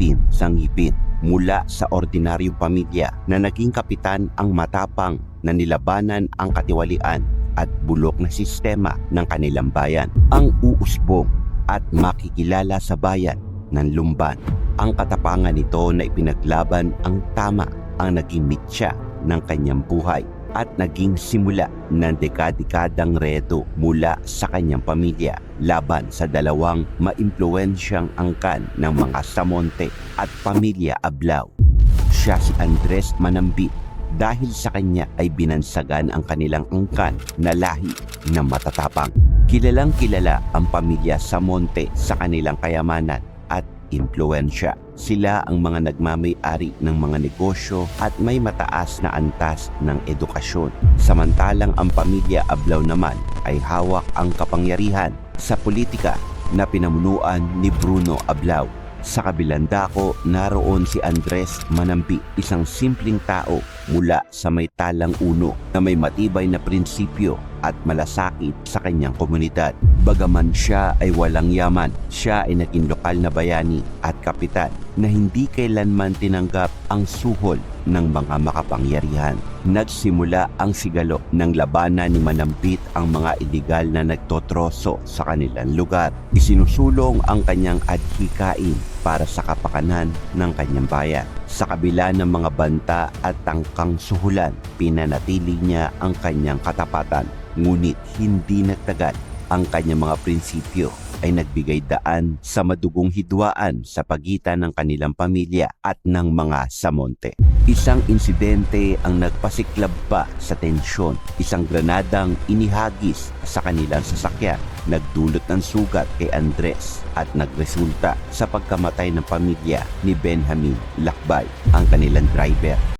bitin sa ngipin mula sa ordinaryong pamilya na naging kapitan ang matapang na nilabanan ang katiwalian at bulok na sistema ng kanilang bayan. Ang uusbong at makikilala sa bayan ng lumban. Ang katapangan nito na ipinaglaban ang tama ang naging mitya ng kanyang buhay at naging simula ng dekadikadang reto mula sa kanyang pamilya laban sa dalawang maimpluwensyang angkan ng mga Samonte at pamilya Ablao. Siya si Andres Manambit dahil sa kanya ay binansagan ang kanilang angkan na lahi na matatapang. Kilalang kilala ang pamilya Samonte sa kanilang kayamanan impluensya. Sila ang mga nagmamay-ari ng mga negosyo at may mataas na antas ng edukasyon. Samantalang ang pamilya Ablao naman ay hawak ang kapangyarihan sa politika na pinamunuan ni Bruno Ablao. Sa kabilang dako, naroon si Andres Manambi, isang simpleng tao mula sa may talang uno na may matibay na prinsipyo at malasakit sa kanyang komunidad. Bagaman siya ay walang yaman, siya ay naging lokal na bayani at kapitan na hindi kailanman tinanggap ang suhol ng mga makapangyarihan. Nagsimula ang sigalo ng labanan ni Manampit ang mga iligal na nagtotroso sa kanilang lugar. Isinusulong ang kanyang adhikain para sa kapakanan ng kanyang bayan. Sa kabila ng mga banta at tangkang suhulan, pinanatili niya ang kanyang katapatan. Ngunit hindi nagtagal ang kanyang mga prinsipyo ay nagbigay daan sa madugong hidwaan sa pagitan ng kanilang pamilya at ng mga samonte. Isang insidente ang nagpasiklab pa sa tensyon. Isang granadang inihagis sa kanilang sasakyan. Nagdulot ng sugat kay Andres at nagresulta sa pagkamatay ng pamilya ni Benjamin Lakbay, ang kanilang driver.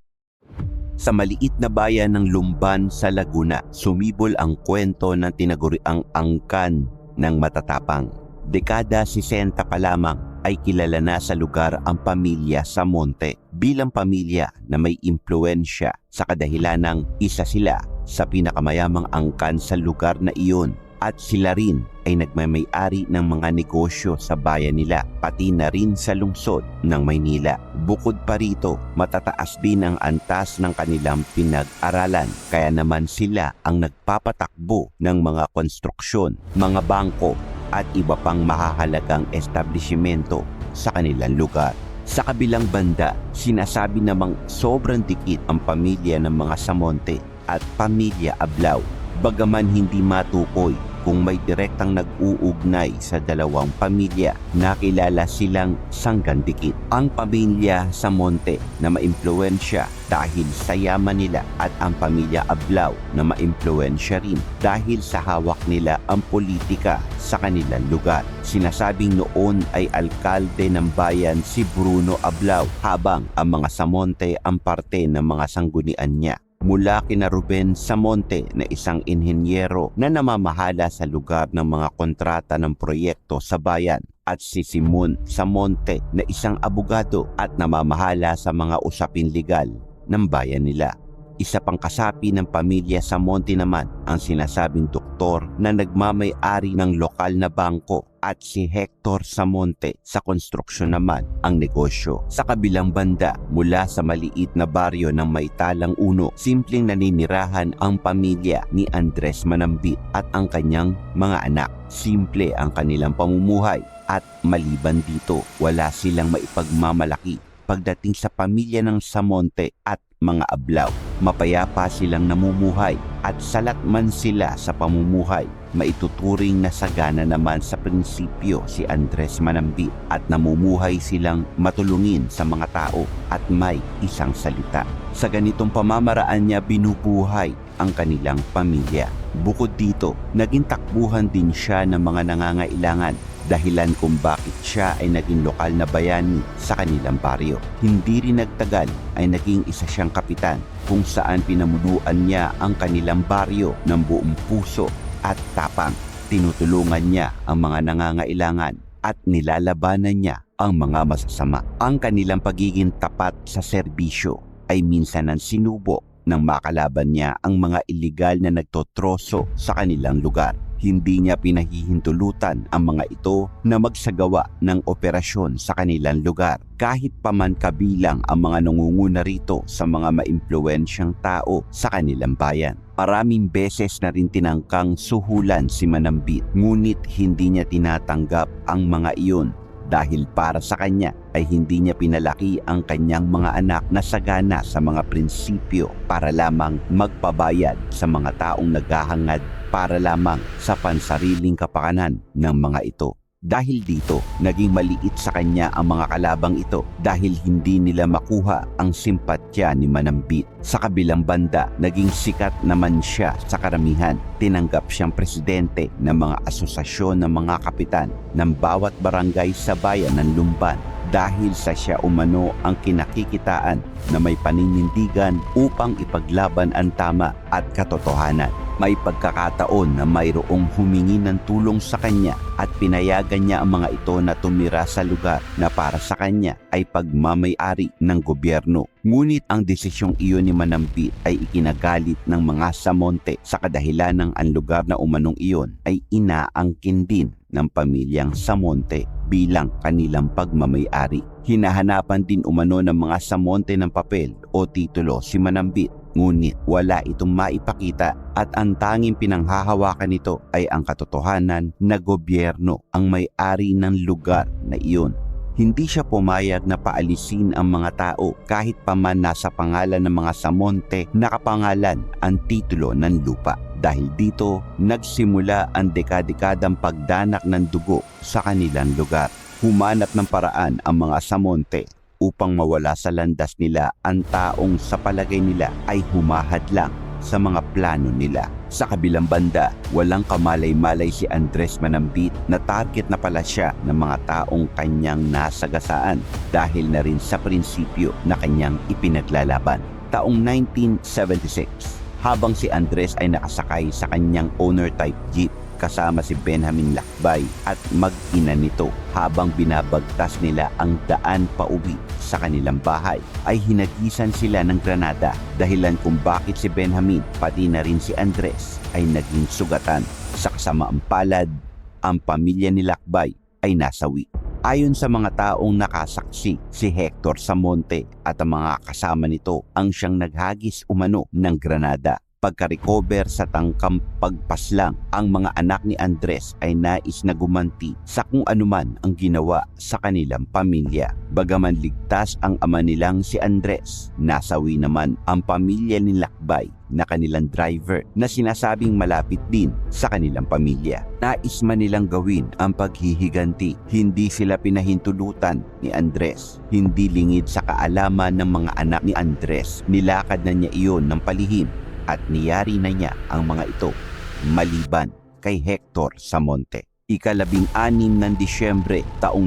Sa maliit na bayan ng Lumban sa Laguna, sumibol ang kwento ng tinaguriang angkan ng matatapang. Dekada 60 pa lamang ay kilala na sa lugar ang pamilya sa Monte bilang pamilya na may impluensya sa kadahilan ng isa sila sa pinakamayamang angkan sa lugar na iyon at sila rin ay nagmamay-ari ng mga negosyo sa bayan nila pati na rin sa lungsod ng Maynila. Bukod pa rito, matataas din ang antas ng kanilang pinag-aralan kaya naman sila ang nagpapatakbo ng mga konstruksyon, mga bangko at iba pang mahahalagang establishmento sa kanilang lugar. Sa kabilang banda, sinasabi namang sobrang dikit ang pamilya ng mga Samonte at pamilya Ablao bagaman hindi matukoy kung may direktang nag-uugnay sa dalawang pamilya na kilala silang sanggandikit. Ang pamilya sa Monte na maimpluensya dahil sa yaman nila at ang pamilya Ablao na maimpluensya rin dahil sa hawak nila ang politika sa kanilang lugar. Sinasabing noon ay alkalde ng bayan si Bruno Ablao habang ang mga Samonte ang parte ng mga sanggunian niya mula kina Ruben Samonte na isang inhenyero na namamahala sa lugar ng mga kontrata ng proyekto sa bayan at si Simon Samonte na isang abogado at namamahala sa mga usapin legal ng bayan nila. Isa pang kasapi ng pamilya sa Monte naman ang sinasabing doktor na nagmamay-ari ng lokal na bangko at si Hector Samonte sa konstruksyon naman ang negosyo. Sa kabilang banda, mula sa maliit na baryo ng Maitalang Uno, simpleng naninirahan ang pamilya ni Andres Manambit at ang kanyang mga anak. Simple ang kanilang pamumuhay at maliban dito, wala silang maipagmamalaki pagdating sa pamilya ng Samonte at mga Ablao. Mapayapa silang namumuhay at salat man sila sa pamumuhay, maituturing na sagana naman sa prinsipyo si Andres Manambi at namumuhay silang matulungin sa mga tao at may isang salita. Sa ganitong pamamaraan niya binubuhay ang kanilang pamilya. Bukod dito, naging takbuhan din siya ng mga nangangailangan dahilan kung bakit siya ay naging lokal na bayani sa kanilang baryo. Hindi rin nagtagal ay naging isa siyang kapitan kung saan pinamunuan niya ang kanilang baryo ng buong puso at tapang. Tinutulungan niya ang mga nangangailangan at nilalabanan niya ang mga masasama. Ang kanilang pagiging tapat sa serbisyo ay minsan ang sinubo nang makalaban niya ang mga iligal na nagtotroso sa kanilang lugar. Hindi niya pinahihintulutan ang mga ito na magsagawa ng operasyon sa kanilang lugar kahit paman kabilang ang mga nangunguna rito sa mga maimpluwensyang tao sa kanilang bayan. Maraming beses na rin tinangkang suhulan si Manambit ngunit hindi niya tinatanggap ang mga iyon dahil para sa kanya ay hindi niya pinalaki ang kanyang mga anak na sagana sa mga prinsipyo para lamang magpabayad sa mga taong naghahangad para lamang sa pansariling kapakanan ng mga ito. Dahil dito, naging maliit sa kanya ang mga kalabang ito dahil hindi nila makuha ang simpatya ni Manambit. Sa kabilang banda, naging sikat naman siya sa karamihan. Tinanggap siyang presidente ng mga asosasyon ng mga kapitan ng bawat barangay sa bayan ng Lumban dahil sa siya umano ang kinakikitaan na may paninindigan upang ipaglaban ang tama at katotohanan. May pagkakataon na mayroong humingi ng tulong sa kanya at pinayagan niya ang mga ito na tumira sa lugar na para sa kanya ay pagmamayari ng gobyerno. Ngunit ang desisyong iyon ni Manampit ay ikinagalit ng mga samonte sa kadahilan ng ang lugar na umanong iyon ay inaangkin din ng pamilyang Samonte bilang kanilang pagmamayari. Hinahanapan din umano ng mga Samonte ng papel o titulo si Manambit ngunit wala itong maipakita at ang tanging pinanghahawakan nito ay ang katotohanan na gobyerno ang may-ari ng lugar na iyon. Hindi siya pumayag na paalisin ang mga tao kahit pa man nasa pangalan ng mga samonte nakapangalan ang titulo ng lupa. Dahil dito, nagsimula ang dekadekadang pagdanak ng dugo sa kanilang lugar. Humanap ng paraan ang mga samonte upang mawala sa landas nila ang taong sa palagay nila ay humahadlang sa mga plano nila. Sa kabilang banda, walang kamalay-malay si Andres Manambit na target na pala siya ng mga taong kanyang nasagasaan dahil na rin sa prinsipyo na kanyang ipinaglalaban. Taong 1976, habang si Andres ay nakasakay sa kanyang owner-type jeep kasama si Benjamin Lakbay at mag-ina nito habang binabagtas nila ang daan pauwi sa kanilang bahay ay hinagisan sila ng granada dahilan kung bakit si Benjamin pati na rin si Andres ay naging sugatan sa kasamaang palad ang pamilya ni Lakbay ay nasawi. Ayon sa mga taong nakasaksi, si Hector Samonte at ang mga kasama nito ang siyang naghagis umano ng granada pagka-recover sa tangkang pagpaslang, ang mga anak ni Andres ay nais na gumanti sa kung anuman ang ginawa sa kanilang pamilya. Bagaman ligtas ang ama nilang si Andres, nasawi naman ang pamilya ni Lakbay na kanilang driver na sinasabing malapit din sa kanilang pamilya. Nais man nilang gawin ang paghihiganti. Hindi sila pinahintulutan ni Andres. Hindi lingid sa kaalaman ng mga anak ni Andres. Nilakad na niya iyon ng palihim at niyari na niya ang mga ito maliban kay Hector Samonte. Ikalabing anim ng Disyembre taong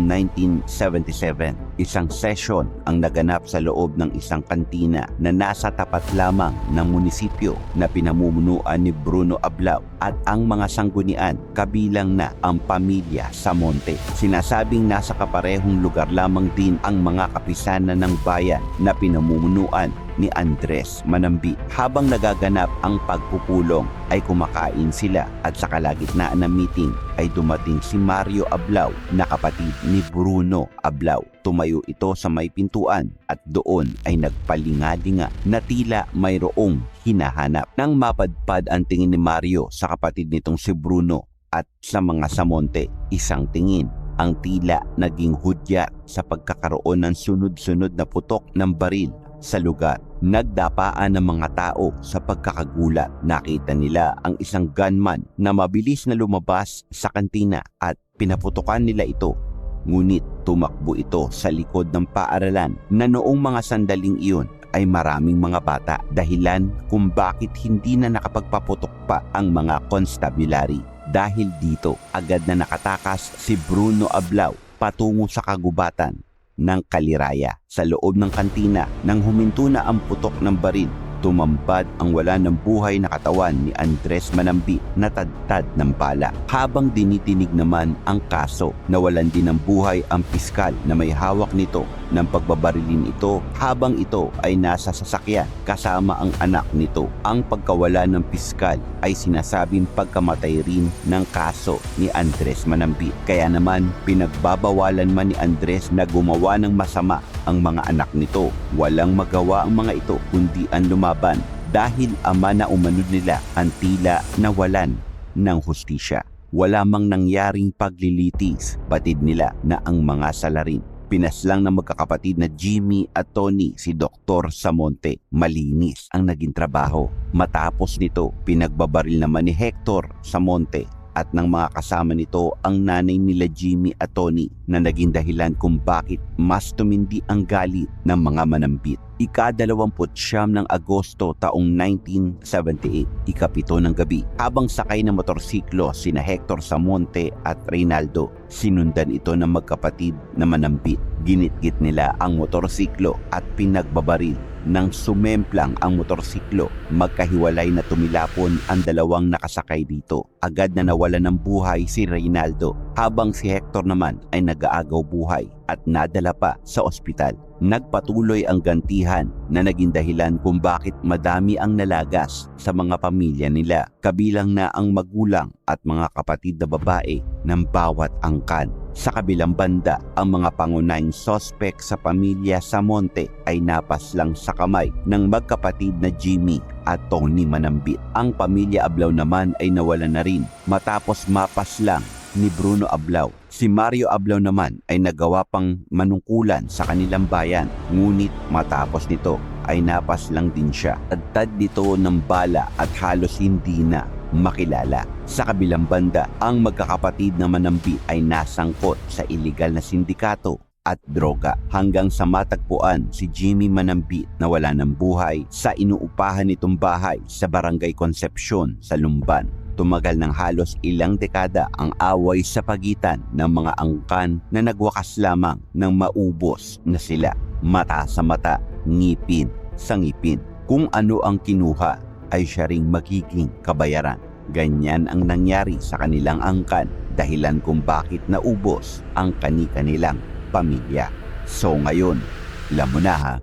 1977, isang session ang naganap sa loob ng isang kantina na nasa tapat lamang ng munisipyo na pinamumunuan ni Bruno Ablao at ang mga sanggunian kabilang na ang pamilya Samonte. Sinasabing nasa kaparehong lugar lamang din ang mga kapisanan ng bayan na pinamumunuan ni Andres Manambi. Habang nagaganap ang pagpupulong ay kumakain sila at sa kalagitnaan ng meeting ay dumating si Mario Ablao na kapatid ni Bruno Ablao. Tumayo ito sa may pintuan at doon ay nagpalingalinga na tila mayroong hinahanap. Nang mapadpad ang tingin ni Mario sa kapatid nitong si Bruno at sa mga samonte, isang tingin ang tila naging hudyat sa pagkakaroon ng sunod-sunod na putok ng baril sa lugar. Nagdapaan ng mga tao sa pagkakagulat. Nakita nila ang isang gunman na mabilis na lumabas sa kantina at pinaputukan nila ito. Ngunit tumakbo ito sa likod ng paaralan na noong mga sandaling iyon ay maraming mga bata dahilan kung bakit hindi na nakapagpaputok pa ang mga constabulary. Dahil dito, agad na nakatakas si Bruno Ablao patungo sa kagubatan ng kaliraya. Sa loob ng kantina, nang huminto na ang putok ng baril, tumambad ang wala ng buhay na katawan ni Andres Manambi na tadtad ng bala. Habang dinitinig naman ang kaso, nawalan din ng buhay ang piskal na may hawak nito ng pagbabarilin ito habang ito ay nasa sasakyan kasama ang anak nito. Ang pagkawala ng piskal ay sinasabing pagkamatay rin ng kaso ni Andres Manambit. Kaya naman pinagbabawalan man ni Andres na gumawa ng masama ang mga anak nito. Walang magawa ang mga ito kundi ang lumaban dahil ama na umanod nila ang tila nawalan ng hustisya. Wala mang nangyaring paglilitis, batid nila na ang mga salarin. Pinaslang ng magkakapatid na Jimmy at Tony si Dr. Samonte. Malinis ang naging trabaho. Matapos nito, pinagbabaril naman ni Hector Samonte at ng mga kasama nito ang nanay nila Jimmy at Tony na naging dahilan kung bakit mas tumindi ang galit ng mga manambit. Ika-dalawamput siyam ng Agosto taong 1978, ikapito ng gabi, habang sakay ng motorsiklo sina Hector Samonte at Reynaldo, sinundan ito ng magkapatid na manambit. Ginitgit nila ang motorsiklo at pinagbabaril nang sumemplang ang motorsiklo. Magkahiwalay na tumilapon ang dalawang nakasakay dito. Agad na nawala ng buhay si Reynaldo habang si Hector naman ay nag-aagaw buhay at nadala pa sa ospital. Nagpatuloy ang gantihan na naging dahilan kung bakit madami ang nalagas sa mga pamilya nila. Kabilang na ang magulang at mga kapatid na babae ng bawat angkan. Sa kabilang banda, ang mga pangunahing sospek sa pamilya Samonte ay napas lang sa kamay ng magkapatid na Jimmy at Tony Manambit. Ang pamilya Ablaw naman ay nawala na rin matapos mapas lang ni Bruno Ablao. Si Mario Ablao naman ay nagawa pang manungkulan sa kanilang bayan ngunit matapos nito ay napas lang din siya. Tadtad dito ng bala at halos hindi na makilala. Sa kabilang banda, ang magkakapatid na manambi ay nasangkot sa iligal na sindikato at droga hanggang sa matagpuan si Jimmy Manambi na wala ng buhay sa inuupahan nitong bahay sa Barangay Concepcion sa Lumban. Tumagal ng halos ilang dekada ang away sa pagitan ng mga angkan na nagwakas lamang ng maubos na sila. Mata sa mata, ngipin sa ngipin. Kung ano ang kinuha ay siya ring magiging kabayaran. Ganyan ang nangyari sa kanilang angkan dahilan kung bakit naubos ang kani-kanilang pamilya. So ngayon, alam mo na ha,